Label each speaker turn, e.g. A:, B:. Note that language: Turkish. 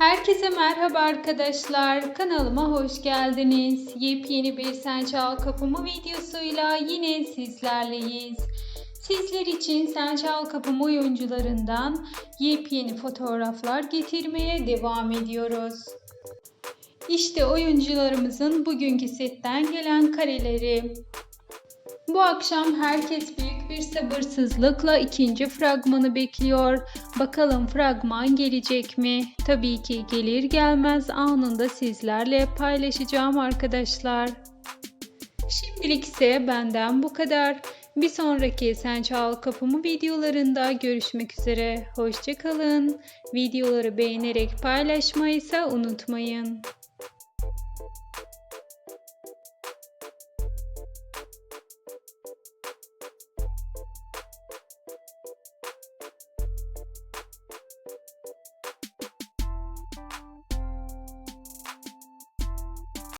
A: Herkese merhaba arkadaşlar. Kanalıma hoş geldiniz. Yepyeni bir Sen Çal Kapımı videosuyla yine sizlerleyiz. Sizler için Sen Çal Kapımı oyuncularından yepyeni fotoğraflar getirmeye devam ediyoruz. İşte oyuncularımızın bugünkü setten gelen kareleri. Bu akşam herkes büyük bir sabırsızlıkla ikinci fragmanı bekliyor. Bakalım fragman gelecek mi? Tabii ki gelir gelmez anında sizlerle paylaşacağım arkadaşlar. Şimdilik ise benden bu kadar. Bir sonraki Sen Çal Kapımı videolarında görüşmek üzere. Hoşçakalın. Videoları beğenerek paylaşmayı ise unutmayın.